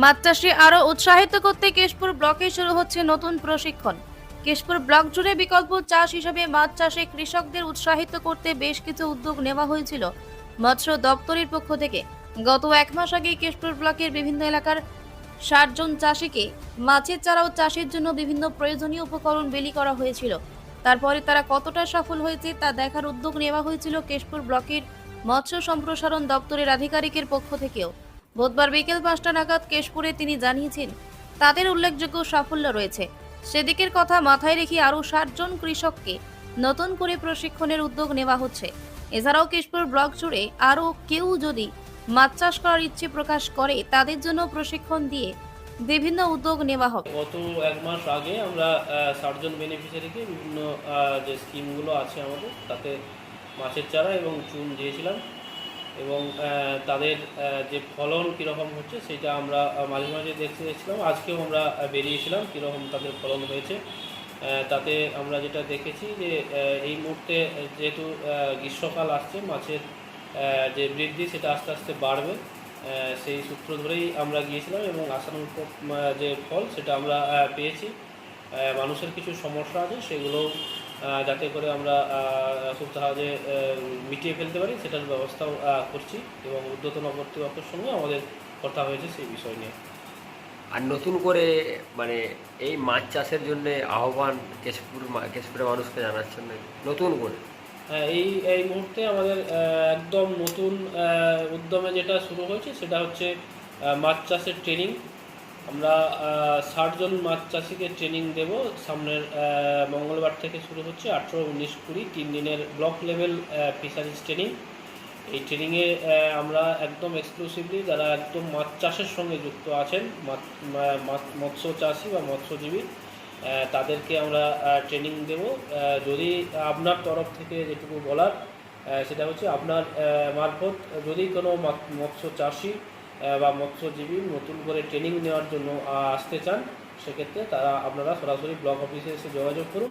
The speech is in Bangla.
মাছ চাষে আরও উৎসাহিত করতে কেশপুর ব্লকে শুরু হচ্ছে নতুন প্রশিক্ষণ। কেশপুর ব্লক জুড়ে বিকল্প চাষ হিসেবে মাছ চাষে কৃষকদের উৎসাহিত করতে বেশ কিছু উদ্যোগ নেওয়া হয়েছিল মৎস্য দপ্তরের পক্ষ থেকে। গত এক মাস আগে কেশপুর ব্লকের বিভিন্ন এলাকার ষাট জন চাষিকে মাছের চারা ও চাষের জন্য বিভিন্ন প্রয়োজনীয় উপকরণ বিলি করা হয়েছিল। তারপরে তারা কতটা সফল হয়েছে তা দেখার উদ্যোগ নেওয়া হয়েছিল কেশপুর ব্লকের মৎস্য সম্প্রসারণ দপ্তরের আধিকারিকের পক্ষ থেকেও। বুধবার বিকেল পাঁচটা নাগাদ কেশপুরে তিনি জানিয়েছেন, তাদের উল্লেখযোগ্য সাফল্য রয়েছে। সেদিকের কথা মাথায় রেখে আরও ষাট জন কৃষককে নতুন করে প্রশিক্ষণের উদ্যোগ নেওয়া হচ্ছে। এছাড়াও কেশপুর ব্লক জুড়ে আরও কেউ যদি মাছ চাষ করার ইচ্ছে প্রকাশ করে, তাদের জন্য প্রশিক্ষণ দিয়ে বিভিন্ন উদ্যোগ নেওয়া হবে। গত এক মাস আগে আমরা ষাটজন বেনিফিশিয়ারিকে বিভিন্ন যে স্কিমগুলো আছে আমাদের, তাতে মাছের চারা এবং চুন দিয়েছিলাম। এবং তাদের যে ফলন কীরকম হচ্ছে সেটা আমরা মাঝে মাঝে দেখতে গেছিলাম আজকেও আমরা বেরিয়েছিলাম কীরকম তাদের ফলন হয়েছে। তাতে আমরা যেটা দেখেছি যে এই মুহূর্তে যেহেতু গ্রীষ্মকাল আসছে, মাছের যে বৃদ্ধি সেটা আস্তে আস্তে বাড়বে। সেই সূত্র ধরেই আমরা গিয়েছিলাম এবং আশানুরূপ যে ফল সেটা আমরা পেয়েছি। মানুষের কিছু সমস্যা আছে সেগুলো যাতে করে আমরা খুব সহজে মিটিয়ে ফেলতে পারি সেটার ব্যবস্থাও করছি এবং উদ্যতন কর্তৃপক্ষের সঙ্গে আমাদের কথা হয়েছে সেই বিষয় নিয়ে। আর নতুন করে মানে এই মাছ চাষের জন্য আহ্বান কেশপুর মা- কেশপুরের মানুষকে জানাচ্ছেন? নতুন করে? হ্যাঁ, এই এই মুহূর্তে আমাদের একদম নতুন উদ্যমে যেটা শুরু হয়েছে সেটা হচ্ছে মাছ চাষের ট্রেনিং। আমরা ষাট জন মাছ চাষিকে ট্রেনিং দেব। সামনের মঙ্গলবার থেকে শুরু হচ্ছে আঠেরো, উনিশ, কুড়ি, তিন দিনের ব্লক লেভেল ফিশারিজ ট্রেনিং এই ট্রেনিংয়ে আমরা একদম এক্সক্লুসিভলি যারা একদম মাছ চাষের সঙ্গে যুক্ত আছেন মৎস্য চাষি বা মৎস্যজীবী তাদেরকে আমরা ট্রেনিং দেব। যদি আপনার তরফ থেকে যেটুকু বলার সেটা হচ্ছে আপনার মারফত যদি কোনো মৎস্য চাষি বা মৎস্যজীবী নতুন করে ট্রেনিং নেওয়ার জন্য আসতে চান, সেক্ষেত্রে তারা আপনারা সরাসরি ব্লক অফিসে এসে যোগাযোগ করুন।